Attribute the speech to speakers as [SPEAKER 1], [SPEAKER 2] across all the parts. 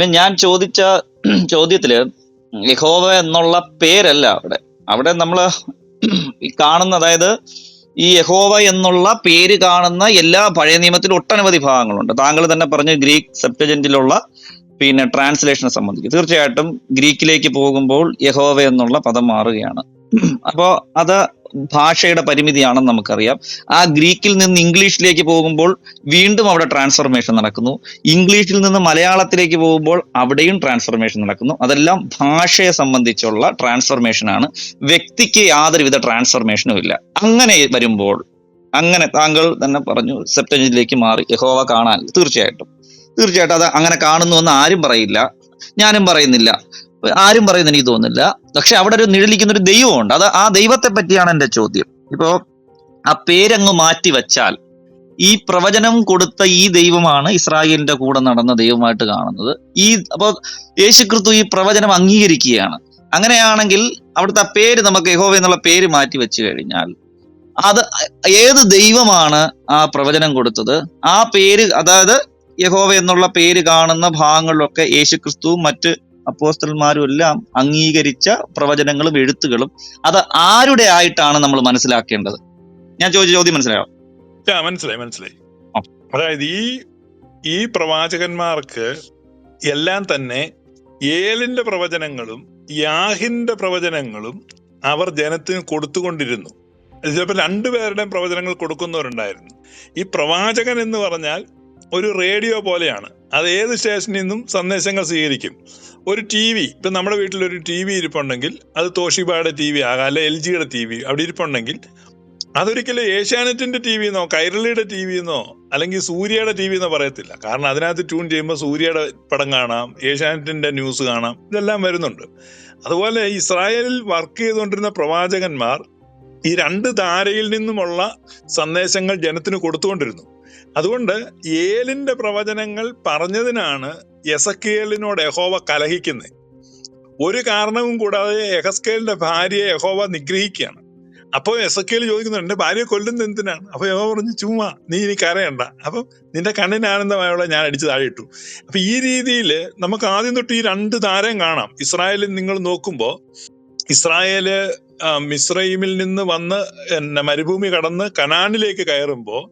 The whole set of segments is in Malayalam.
[SPEAKER 1] ഇവൻ ഞാൻ ചോദിച്ച ചോദ്യത്തിൽ യഹോവ എന്നുള്ള പേരല്ല അവിടെ. അവിടെ നമ്മൾ ഈ കാണുന്ന അതായത് ഈ യഹോവ എന്നുള്ള പേര് കാണുന്ന എല്ലാ പഴയ നിയമത്തിലും ഒട്ടനവധി ഭാഗങ്ങളുണ്ട്. താങ്കൾ തന്നെ പറഞ്ഞു ഗ്രീക്ക് സെപ്റ്റജന്റിലുള്ള പിന്നെ ട്രാൻസ്ലേഷനെ സംബന്ധിച്ച്. തീർച്ചയായിട്ടും ഗ്രീക്കിലേക്ക് പോകുമ്പോൾ യഹോവ എന്നുള്ള പദം മാറുകയാണ്. അപ്പോ അത് ഭാഷയുടെ പരിമിതിയാണെന്ന് നമുക്കറിയാം. ആ ഗ്രീക്കിൽ നിന്ന് ഇംഗ്ലീഷിലേക്ക് പോകുമ്പോൾ വീണ്ടും അവിടെ ട്രാൻസ്ഫർമേഷൻ നടക്കുന്നു. ഇംഗ്ലീഷിൽ നിന്ന് മലയാളത്തിലേക്ക് പോകുമ്പോൾ അവിടെയും ട്രാൻസ്ഫർമേഷൻ നടക്കുന്നു. അതെല്ലാം ഭാഷയെ സംബന്ധിച്ചുള്ള ട്രാൻസ്ഫർമേഷൻ ആണ്. വ്യക്തിക്ക് യാതൊരുവിധ ട്രാൻസ്ഫർമേഷനും ഇല്ല. അങ്ങനെ വരുമ്പോൾ അങ്ങനെ താങ്കൾ തന്നെ പറഞ്ഞു സെപ്റ്റഞ്ചിലേക്ക് മാറി. യഹോവ കാണാൻ. തീർച്ചയായിട്ടും. തീർച്ചയായിട്ടും അത് അങ്ങനെ കാണുന്നു എന്ന് ആരും പറയില്ല. ഞാനും പറയുന്നില്ല. ആരും പറയുന്ന എനിക്ക് തോന്നുന്നില്ല. പക്ഷെ അവിടെ ഒരു നിഴലിക്കുന്ന ഒരു ദൈവമുണ്ട്. അത് ആ ദൈവത്തെ പറ്റിയാണ് എന്റെ ചോദ്യം. ഇപ്പോ ആ പേരങ്ങ് മാറ്റി വെച്ചാൽ ഈ പ്രവചനം കൊടുത്ത ഈ ദൈവമാണ് ഇസ്രായേലിന്റെ കൂടെ നടന്ന ദൈവമായിട്ട് കാണുന്നത്. ഈ അപ്പൊ യേശുക്രിസ്തു ഈ പ്രവചനം അംഗീകരിക്കുകയാണ്. അങ്ങനെയാണെങ്കിൽ അവിടുത്തെ പേര് നമുക്ക് യഹോവ എന്നുള്ള പേര് മാറ്റി വെച്ചു കഴിഞ്ഞാൽ അത് ഏത് ദൈവമാണ് ആ പ്രവചനം കൊടുത്തത്? ആ പേര് അതായത് യഹോവ എന്നുള്ള പേര് കാണുന്ന ഭാഗങ്ങളിലൊക്കെ യേശുക്രിസ്തുവും മറ്റ് അപ്പോസ്തലന്മാരും എല്ലാം അംഗീകരിച്ച പ്രവചനങ്ങളും എഴുത്തുകളും അത് ആരുടെ ആയിട്ടാണ് നമ്മൾ മനസ്സിലാക്കേണ്ടത്? ഞാൻ ചോദിച്ച ചോദ്യം മനസ്സിലായോ?
[SPEAKER 2] മനസ്സിലായി മനസ്സിലായി. അതായത് ഈ ഈ പ്രവാചകന്മാർക്ക് എല്ലാം തന്നെ ഏലിന്റെ പ്രവചനങ്ങളും യാഹിന്റെ പ്രവചനങ്ങളും അവർ ജനത്തിന് കൊടുത്തുകൊണ്ടിരുന്നു. ചിലപ്പോൾ രണ്ടുപേരുടെയും പ്രവചനങ്ങൾ കൊടുക്കുന്നവരുണ്ടായിരുന്നു. ഈ പ്രവാചകൻ എന്ന് പറഞ്ഞാൽ ഒരു റേഡിയോ പോലെയാണ്. അത് ഏത് സ്റ്റേഷനിൽ നിന്നും സന്ദേശങ്ങൾ സ്വീകരിക്കും? ഒരു ടി വി ഇപ്പം നമ്മുടെ വീട്ടിൽ ഒരു ടി വി ഇരിപ്പുണ്ടെങ്കിൽ അത് തോഷിബയുടെ ടി വി ആകാം അല്ലെ എൽ ജിയുടെ ടി വി അവിടെ ഇരിപ്പുണ്ടെങ്കിൽ അതൊരിക്കലും ഏഷ്യാനെറ്റിന്റെ ടി വി എന്നോ കൈരളിയുടെ ടി വി എന്നോ അല്ലെങ്കിൽ സൂര്യയുടെ ടി വി എന്നോ പറയത്തില്ല. കാരണം അതിനകത്ത് ട്യൂൺ ചെയ്യുമ്പോൾ സൂര്യയുടെ പടം കാണാം ഏഷ്യാനെറ്റിന്റെ ന്യൂസ് കാണാം ഇതെല്ലാം വരുന്നുണ്ട്. അതുപോലെ ഇസ്രായേലിൽ വർക്ക് ചെയ്തുകൊണ്ടിരുന്ന പ്രവാചകന്മാർ ഈ രണ്ട് ധാരയിൽ നിന്നുമുള്ള സന്ദേശങ്ങൾ ജനത്തിന് കൊടുത്തുകൊണ്ടിരുന്നു. അതുകൊണ്ട് ഏലിന്റെ പ്രവചനങ്ങൾ പറഞ്ഞതിനാണ് യസക്കേലിനോട് യഹോവ കലഹിക്കുന്നത് ഒരു കാരണവും കൂടാതെ യഹസ്കേലിന്റെ ഭാര്യയെ യഹോവ നിഗ്രഹിക്കുകയാണ്. അപ്പോൾ എസക്കേൽ ചോദിക്കുന്നു എന്റെ ഭാര്യയെ കൊല്ലുന്നത് എന്തിനാണ്? അപ്പൊ യഹോവ പറഞ്ഞു ചുമ്മാ നീ ഇനി കരയണ്ട. അപ്പം നിന്റെ കണ്ണിന് ആനന്ദമായുള്ള ഞാൻ അടിച്ച് താഴെ ഇട്ടു. അപ്പൊ ഈ രീതിയിൽ നമുക്ക് ആദ്യം തൊട്ട് ഈ രണ്ട് താരം കാണാം. ഇസ്രായേലിൽ നിങ്ങൾ നോക്കുമ്പോൾ ഇസ്രായേൽ മിസ്രൈമിൽ നിന്ന് വന്ന് മരുഭൂമി കടന്ന് കനാനിലേക്ക് കയറുമ്പോൾ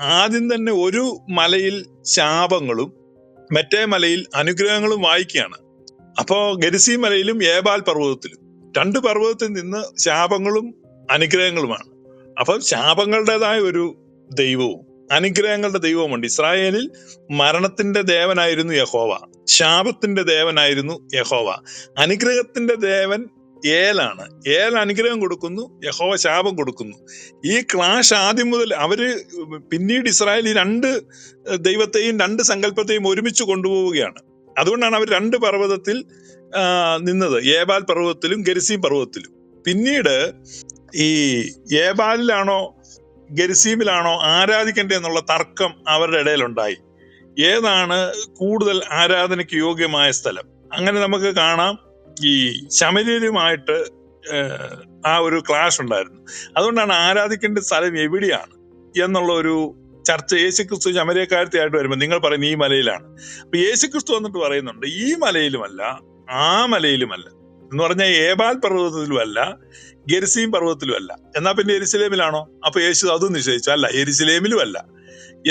[SPEAKER 2] ആദ്യം തന്നെ ഒരു മലയിൽ ശാപങ്ങളും മറ്റേ മലയിൽ അനുഗ്രഹങ്ങളും വായിക്കുകയാണ്. അപ്പോ ഗരിസി മലയിലും ഏബാൽ പർവതത്തിലും രണ്ട് പർവതത്തിൽ നിന്ന് ശാപങ്ങളും അനുഗ്രഹങ്ങളുമാണ്. അപ്പം ശാപങ്ങളുടേതായ ഒരു ദൈവവും അനുഗ്രഹങ്ങളുടെ ദൈവവുമുണ്ട്. ഇസ്രായേലിൽ മരണത്തിന്റെ ദേവനായിരുന്നു യഹോവ. ശാപത്തിന്റെ ദേവനായിരുന്നു യഹോവ. അനുഗ്രഹത്തിന്റെ ദേവൻ ഏലാണ്. ഏൽ അനുഗ്രഹം കൊടുക്കുന്നു യഹോവ ശാപം കൊടുക്കുന്നു. ഈ ക്ലാഷ് ആദ്യം മുതൽ അവർ പിന്നീട് ഇസ്രായേൽ ഈ രണ്ട് ദൈവത്തെയും രണ്ട് സങ്കല്പത്തെയും ഒരുമിച്ച് കൊണ്ടുപോവുകയാണ്. അതുകൊണ്ടാണ് അവർ രണ്ട് പർവതത്തിൽ നിന്നത്. ഏബാൽ പർവതത്തിലും ഗരിസീം പർവതത്തിലും. പിന്നീട് ഈ ഏബാലിലാണോ ഗരിസീമിലാണോ ആരാധിക്കേണ്ടത് എന്നുള്ള തർക്കം അവരുടെ ഇടയിലുണ്ടായി. ഏതാണ് കൂടുതൽ ആരാധനയ്ക്ക് യോഗ്യമായ സ്ഥലം? അങ്ങനെ നമുക്ക് കാണാം. ഈ ശമര്യരുമായിട്ട് ആ ഒരു ക്ലാഷ് ഉണ്ടായിരുന്നു. അതുകൊണ്ടാണ് ആരാധിക്കേണ്ട സ്ഥലം എവിടെയാണ് എന്നുള്ള ഒരു ചർച്ച യേശുക്രിസ്തു ശമരക്കാരത്തെയായിട്ട് വരുമ്പോൾ നിങ്ങൾ പറയുന്ന ഈ മലയിലാണ്. അപ്പൊ യേശുക്രിസ്തു വന്നിട്ട് പറയുന്നുണ്ട് ഈ മലയിലുമല്ല ആ മലയിലുമല്ല. എന്ന് പറഞ്ഞാൽ ഏബാൽ പർവതത്തിലുമല്ല ഗെരിസീം പർവതത്തിലുമല്ല. എന്നാ പിന്നെ എരിശിലേമിലാണോ? അപ്പൊ യേശു അതും നിശ്ചയിച്ചു അല്ല എരിശിലേമിലും അല്ല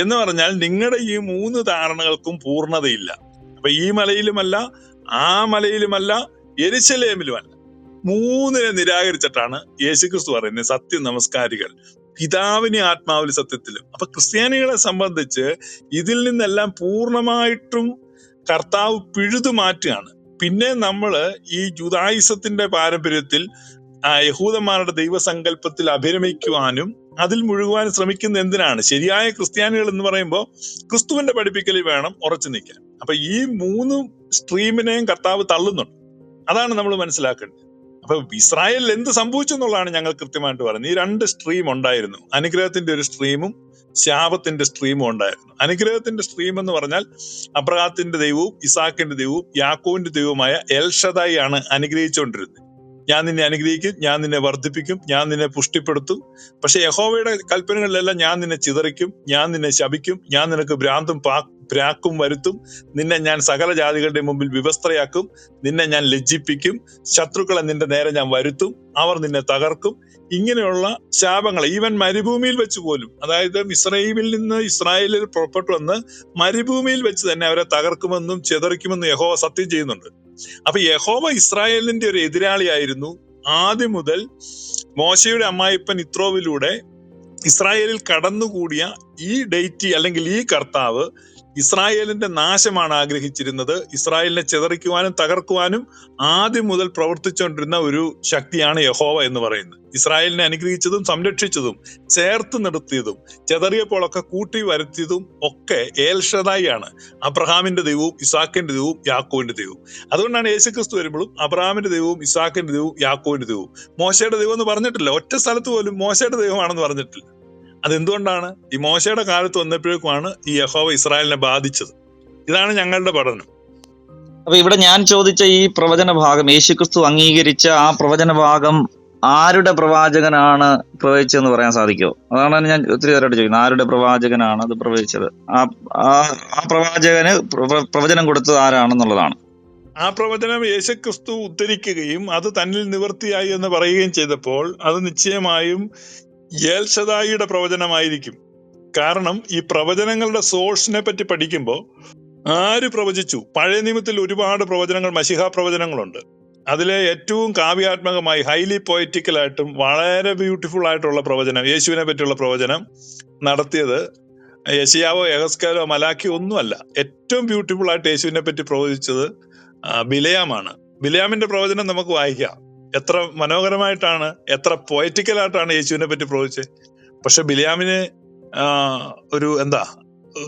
[SPEAKER 2] എന്ന് പറഞ്ഞാൽ നിങ്ങളുടെ ഈ മൂന്ന് ധാരണകൾക്കും പൂർണതയില്ല. അപ്പൊ ഈ മലയിലുമല്ല ആ മലയിലുമല്ല എരിശിലേമിലുമല്ല മൂന്നിനെ നിരാകരിച്ചിട്ടാണ് യേശുക്രിസ്തു പറയുന്നത് സത്യ നമസ്കാരികൾ. പിതാവിനെ ആത്മാവിൽ സത്യത്തിലും. അപ്പൊ ക്രിസ്ത്യാനികളെ സംബന്ധിച്ച് ഇതിൽ നിന്നെല്ലാം പൂർണമായിട്ടും കർത്താവ് പിഴുതു മാറ്റുകയാണ്. പിന്നെ നമ്മൾ ഈ ജുദായുസത്തിന്റെ പാരമ്പര്യത്തിൽ യഹൂദന്മാരുടെ ദൈവസങ്കല്പത്തിൽ അഭിരമിക്കുവാനും അതിൽ മുഴുകുവാനും ശ്രമിക്കുന്ന എന്തിനാണ്? ശരിയായ ക്രിസ്ത്യാനികൾ എന്ന് പറയുമ്പോൾ ക്രിസ്തുവിന്റെ പഠിപ്പിക്കലിൽ വേണം ഉറച്ചു നിൽക്കാൻ. അപ്പൊ ഈ മൂന്ന് സ്ട്രീമിനെയും കർത്താവ് തള്ളുന്നുണ്ട്. അതാണ് നമ്മൾ മനസ്സിലാക്കേണ്ടത്. അപ്പൊ ഇസ്രായേലിൽ എന്ത് സംഭവിച്ചു എന്നുള്ളതാണ് ഞങ്ങൾ കൃത്യമായിട്ട് പറയുന്നത്. ഈ രണ്ട് സ്ട്രീം ഉണ്ടായിരുന്നു. അനുഗ്രഹത്തിന്റെ ഒരു സ്ട്രീമും ശാപത്തിന്റെ സ്ട്രീമും ഉണ്ടായിരുന്നു. അനുഗ്രഹത്തിന്റെ സ്ട്രീം എന്ന് പറഞ്ഞാൽ അബ്രഹാത്തിന്റെ ദൈവവും ഇസാക്കിന്റെ ദൈവവും യാക്കോവിന്റെ ദൈവവുമായ എൽഷദായി ആണ് അനുഗ്രഹിച്ചുകൊണ്ടിരുന്നത്. ഞാൻ നിന്നെ അനുഗ്രഹിക്കും ഞാൻ നിന്നെ വർദ്ധിപ്പിക്കും ഞാൻ നിന്നെ പുഷ്ടിപ്പെടുത്തും. പക്ഷെ യഹോവയുടെ കൽപ്പനകളിലെല്ലാം ഞാൻ നിന്നെ ചിതറിക്കും ഞാൻ നിന്നെ ശപിക്കും ഞാൻ നിനക്ക് ഭ്രാന്തും പാ പ്രാക്കും വരുത്തും. നിന്നെ ഞാൻ സകല ജാതികളുടെ മുമ്പിൽ വിവസ്ത്രയാക്കും. നിന്നെ ഞാൻ ലജ്ജിപ്പിക്കും. ശത്രുക്കളെ നിന്റെ നേരെ ഞാൻ വരുത്തും. അവർ നിന്നെ തകർക്കും. ഇങ്ങനെയുള്ള ശാപങ്ങൾ ഈവൻ മരുഭൂമിയിൽ വെച്ച് പോലും അതായത് ഇസ്രയേലിൽ നിന്ന് ഇസ്രായേലിൽ പുറപ്പെട്ടു വന്ന് മരുഭൂമിയിൽ വെച്ച് തന്നെ അവരെ തകർക്കുമെന്നും ചെതറിക്കുമെന്നും യഹോവ സത്യം ചെയ്യുന്നുണ്ട്. അപ്പൊ യഹോവ ഇസ്രായേലിന്റെ ഒരു എതിരാളിയായിരുന്നു. ആദ്യം മുതൽ മോശയുടെ അമ്മായിപ്പൻ ഇത്രോവിലൂടെ ഇസ്രായേലിൽ കടന്നുകൂടിയ ഈ ഡേറ്റി അല്ലെങ്കിൽ ഈ കർത്താവ് ഇസ്രായേലിന്റെ നാശമാണ് ആഗ്രഹിച്ചിരുന്നത്. ഇസ്രായേലിനെ ചെതറിക്കുവാനും തകർക്കുവാനും ആദ്യം മുതൽ പ്രവർത്തിച്ചുകൊണ്ടിരുന്ന ഒരു ശക്തിയാണ് യഹോവ എന്ന് പറയുന്നത്. ഇസ്രായേലിനെ അനുഗ്രഹിച്ചതും സംരക്ഷിച്ചതും ചേർത്ത് നിർത്തിയതും ചെതറിയപ്പോഴൊക്കെ കൂട്ടി വരുത്തിയതും ഒക്കെ ഏൽഷദായി ആണ് അബ്രഹാമിന്റെ ദൈവവും ഇസാക്കിന്റെ ദൈവവും യാക്കോവിന്റെ ദൈവവും. അതുകൊണ്ടാണ് യേശുക്രിസ്തു വരുമ്പോഴും അബ്രഹാമിന്റെ ദൈവവും ഇസാക്കിന്റെ ദൈവവും യാക്കോവിന്റെ ദൈവവും. മോശയുടെ ദൈവം എന്ന് പറഞ്ഞിട്ടില്ല. ഒറ്റ സ്ഥലത്ത് പോലും മോശയുടെ ദൈവമാണെന്ന് പറഞ്ഞിട്ടില്ല. അതെന്തുകൊണ്ടാണ്? ഈ മോശയുടെ കാലത്ത് വന്നപ്പോഴേക്കുമാണ് ഈ യഹോവ ഇസ്രായേലിനെ ബാധിച്ചത്. ഇതാണ് ഞങ്ങളുടെ പഠനം.
[SPEAKER 1] അപ്പൊ ഇവിടെ ഞാൻ ചോദിച്ച ഈ പ്രവചന ഭാഗം യേശുക്രിസ്തു അംഗീകരിച്ച ആ പ്രവചന ഭാഗം ആരുടെ പ്രവാചകനാണ് പ്രവചിച്ചതെന്ന് പറയാൻ സാധിക്കുമോ? അതാണ് ഞാൻ ഒത്തിരി നേരമായിട്ട് ചോദിക്കുന്നത്. ആരുടെ പ്രവാചകനാണ് അത് പ്രവചിച്ചത്? ആ ആ- ആ പ്രവാചകന് പ്രവചനം കൊടുത്തത് ആരാണെന്നുള്ളതാണ്.
[SPEAKER 2] ആ പ്രവചനം യേശുക്രിസ്തു ഉദ്ധരിക്കുകയും അത് തന്നിൽ നിവൃത്തിയായി എന്ന് പറയുകയും ചെയ്തപ്പോൾ അത് നിശ്ചയമായും ഏൽഷദായിയുടെ പ്രവചനമായിരിക്കും. കാരണം ഈ പ്രവചനങ്ങളുടെ സോഴ്സിനെ പറ്റി പഠിക്കുമ്പോൾ ആര് പ്രവചിച്ചു? പഴയ നിയമത്തിൽ ഒരുപാട് പ്രവചനങ്ങൾ മഷിഹ പ്രവചനങ്ങളുണ്ട്. അതിലെ ഏറ്റവും കാവ്യാത്മകമായി ഹൈലി പോയറ്റിക്കലായിട്ടും വളരെ ബ്യൂട്ടിഫുൾ ആയിട്ടുള്ള പ്രവചനം യേശുവിനെ പറ്റിയുള്ള പ്രവചനം നടത്തിയത് യശിയാവോ യഹസ്കാരോ മലാക്കി ഒന്നുമല്ല. ഏറ്റവും ബ്യൂട്ടിഫുൾ ആയിട്ട് യേശുവിനെ പറ്റി പ്രവചിച്ചത് ബിലയാമാണ്. ബിലയാമിന്റെ പ്രവചനം നമുക്ക് വായിക്കാം. എത്ര മനോഹരമായിട്ടാണ് എത്ര പോയറ്റിക്കൽ ആയിട്ടാണ് യേശുവിനെ പറ്റി പ്രവചിച്ചത് പക്ഷെ ബിലിയാമിന് ഒരു എന്താ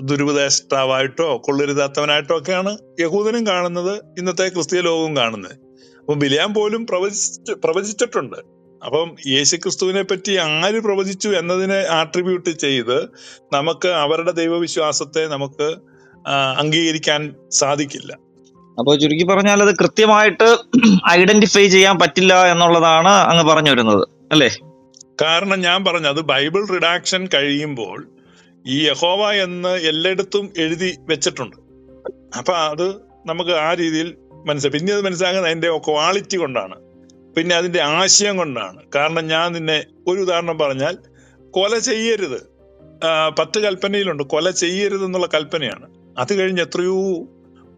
[SPEAKER 2] ദുരുപദേഷ്ടാവായിട്ടോ കൊള്ളരുതാത്തവനായിട്ടോ ഒക്കെയാണ് യഹൂദനും കാണുന്നത് ഇന്നത്തെ ക്രിസ്തീയ ലോകവും കാണുന്നത്. അപ്പൊ ബിലിയാം പോലും പ്രവചിച്ച് പ്രവചിച്ചിട്ടുണ്ട്. അപ്പം യേശു ക്രിസ്തുവിനെ പറ്റി ആര് പ്രവചിച്ചു എന്നതിനെ ആട്രിബ്യൂട്ട് ചെയ്ത് നമുക്ക് അവരുടെ ദൈവവിശ്വാസത്തെ നമുക്ക് അംഗീകരിക്കാൻ സാധിക്കില്ല.
[SPEAKER 1] അപ്പോൾ ചുരുക്കി പറഞ്ഞാൽ അത് കൃത്യമായിട്ട് ഐഡന്റിഫൈ ചെയ്യാൻ പറ്റില്ല എന്നുള്ളതാണ് അങ്ങ് പറഞ്ഞു വരുന്നത് അല്ലേ?
[SPEAKER 2] കാരണം ഞാൻ പറഞ്ഞത് ബൈബിൾ റിഡാക്ഷൻ കഴിയുമ്പോൾ ഈ യഹോവ എന്ന് എല്ലായിടത്തും എഴുതി വെച്ചിട്ടുണ്ട്. അപ്പൊ അത് നമുക്ക് ആ രീതിയിൽ മനസ്സിലായി. പിന്നെ അത് മനസ്സിലാക്കുന്നത് അതിന്റെ ക്വാളിറ്റി കൊണ്ടാണ്. പിന്നെ അതിന്റെ ആശയം കൊണ്ടാണ്. കാരണം ഞാൻ നിന്നെ ഒരു ഉദാഹരണം പറഞ്ഞാൽ കൊല ചെയ്യരുത്. പത്ത് കൽപ്പനയിലുണ്ട്. കൊല ചെയ്യരുത് എന്നുള്ള കൽപ്പനയാണ്. അത് കഴിഞ്ഞ് എത്രയോ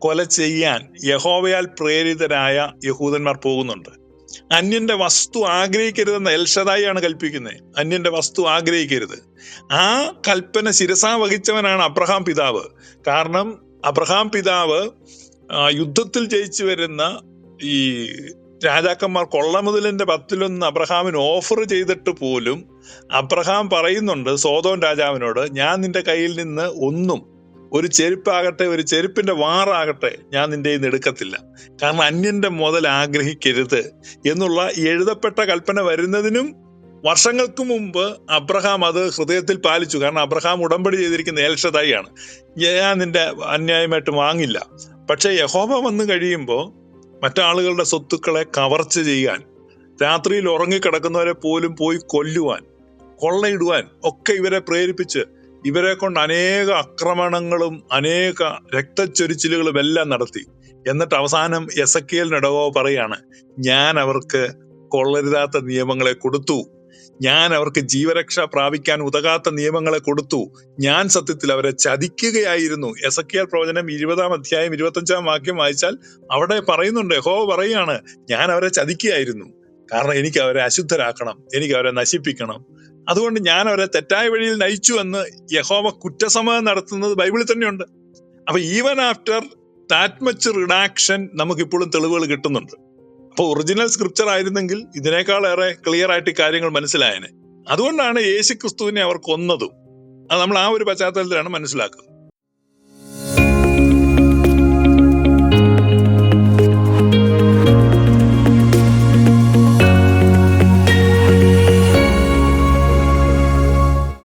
[SPEAKER 2] കൊല ചെയ്യാൻ യഹോവയാൽ പ്രേരിതരായ യഹൂദന്മാർ പോകുന്നുണ്ട്. അന്യന്റെ വസ്തു ആഗ്രഹിക്കരുതെന്ന് എൽഷദായിയാണ് കൽപ്പിക്കുന്നത്. അന്യന്റെ വസ്തു ആഗ്രഹിക്കരുത്. ആ കൽപ്പന ശിരസാ വഹിച്ചവനാണ് അബ്രഹാം പിതാവ്. കാരണം അബ്രഹാം പിതാവ് യുദ്ധത്തിൽ ജയിച്ചു വരുന്ന ഈ രാജാക്കന്മാർ കൊള്ളമുതലിന്റെ പത്തിലൊന്ന് അബ്രഹാമിന് ഓഫർ ചെയ്തിട്ട് പോലും അബ്രഹാം പറയുന്നുണ്ട് സോതോൻ രാജാവിനോട് ഞാൻ നിന്റെ കയ്യിൽ നിന്ന് ഒന്നും ഒരു ചെരുപ്പാകട്ടെ ഒരു ചെരുപ്പിന്റെ വാറാകട്ടെ ഞാൻ നിന്റെ നിന്ന് എടുക്കത്തില്ല. കാരണം അന്യന്റെ മുതൽ ആഗ്രഹിക്കരുത് എന്നുള്ള എഴുതപ്പെട്ട കൽപ്പന വരുന്നതിനും വർഷങ്ങൾക്ക് മുമ്പ് അബ്രഹാം അത് ഹൃദയത്തിൽ പാലിച്ചു. കാരണം അബ്രഹാം ഉടമ്പടി ചെയ്തിരിക്കുന്ന ഏൽഷതായിയാണ് ഞാൻ നിന്റെ അന്യായമായിട്ട് വാങ്ങില്ല. പക്ഷേ യഹോബ വന്നു കഴിയുമ്പോൾ മറ്റാളുകളുടെ സ്വത്തുക്കളെ കവർച്ച ചെയ്യാൻ രാത്രിയിൽ ഉറങ്ങിക്കിടക്കുന്നവരെ പോലും പോയി കൊല്ലുവാൻ കൊള്ളയിടുവാൻ ഒക്കെ ഇവരെ പ്രേരിപ്പിച്ച് ഇവരെ കൊണ്ട് അനേക ആക്രമണങ്ങളും അനേക രക്തച്ചൊരിച്ചിലുകളും എല്ലാം നടത്തി. എന്നിട്ട് അവസാനം എസ് എ കെയിലിനിടവോ പറയാണ് ഞാൻ അവർക്ക് കൊള്ളരുതാത്ത നിയമങ്ങളെ കൊടുത്തു. ഞാൻ അവർക്ക് ജീവരക്ഷ പ്രാപിക്കാൻ ഉതകാത്ത നിയമങ്ങളെ കൊടുത്തു. ഞാൻ സത്യത്തിൽ അവരെ ചതിക്കുകയായിരുന്നു. എസ് എസക്കിയൽ പ്രവചനം ഇരുപതാം അധ്യായം ഇരുപത്തഞ്ചാം വാക്യം വായിച്ചാൽ അവിടെ പറയുന്നുണ്ട് ഹോ പറയാണ് ഞാൻ അവരെ ചതിക്കുകയായിരുന്നു. കാരണം എനിക്ക് അവരെ അശുദ്ധരാക്കണം എനിക്ക് അവരെ നശിപ്പിക്കണം. അതുകൊണ്ട് ഞാൻ അവരെ തെറ്റായ വഴിയിൽ നയിച്ചു എന്ന് യഹോവ കുറ്റസമ്മതം നടത്തുന്നത് ബൈബിളിൽ തന്നെയുണ്ട്. അപ്പൊ even after that much reduction നമുക്കിപ്പോഴും തെളിവുകൾ കിട്ടുന്നുണ്ട്. അപ്പൊ ഒറിജിനൽ സ്ക്രിപ്ചർ ആയിരുന്നെങ്കിൽ ഇതിനേക്കാളേറെ ക്ലിയർ ആയിട്ട് കാര്യങ്ങൾ മനസ്സിലായനെ. അതുകൊണ്ടാണ് യേശു ക്രിസ്തുവിനെ അവർ കൊന്നതും. അത് നമ്മൾ ആ ഒരു പശ്ചാത്തലത്തിലാണ് മനസ്സിലാക്കുന്നത്.